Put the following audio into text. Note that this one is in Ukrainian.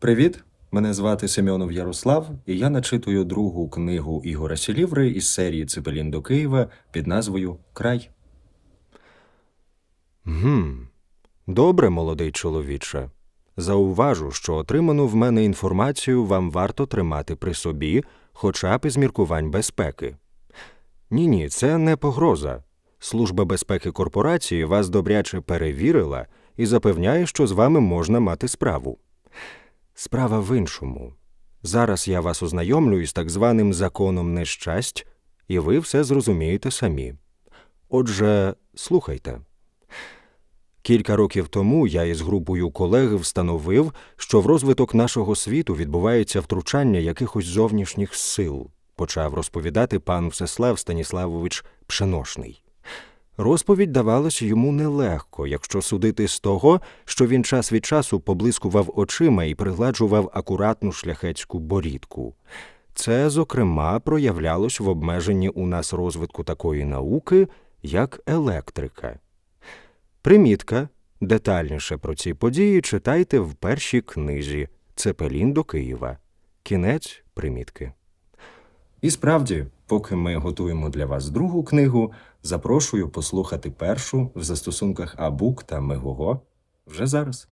Привіт! Мене звати Семенов Ярослав, і я начитую другу книгу Ігора Сіліври із серії Цепелін до Києва під назвою Край. Гм. Добре, молодий чоловіче. Зауважу, що отриману в мене інформацію вам варто тримати при собі, хоча б із міркувань безпеки. Ні, ні, це не погроза. Служба безпеки корпорації вас добряче перевірила і запевняє, що з вами можна мати справу. Справа в іншому. Зараз я вас ознайомлю із так званим законом нещасть, і ви все зрозумієте самі. Отже, слухайте. Кілька років тому я із групою колег встановив, що в розвиток нашого світу відбувається втручання якихось зовнішніх сил, почав розповідати пан Всеслав Станіславович Пшеношний. Розповідь давалась йому нелегко, якщо судити з того, що він час від часу поблискував очима і пригладжував акуратну шляхетську борідку. Це, зокрема, проявлялось в обмеженні у нас розвитку такої науки, як електрика. Примітка. Детальніше про ці події читайте в першій книзі Цепелін до Києва. Кінець примітки. І справді, поки ми готуємо для вас другу книгу, запрошую послухати першу в застосунках Абук та Мегого вже зараз.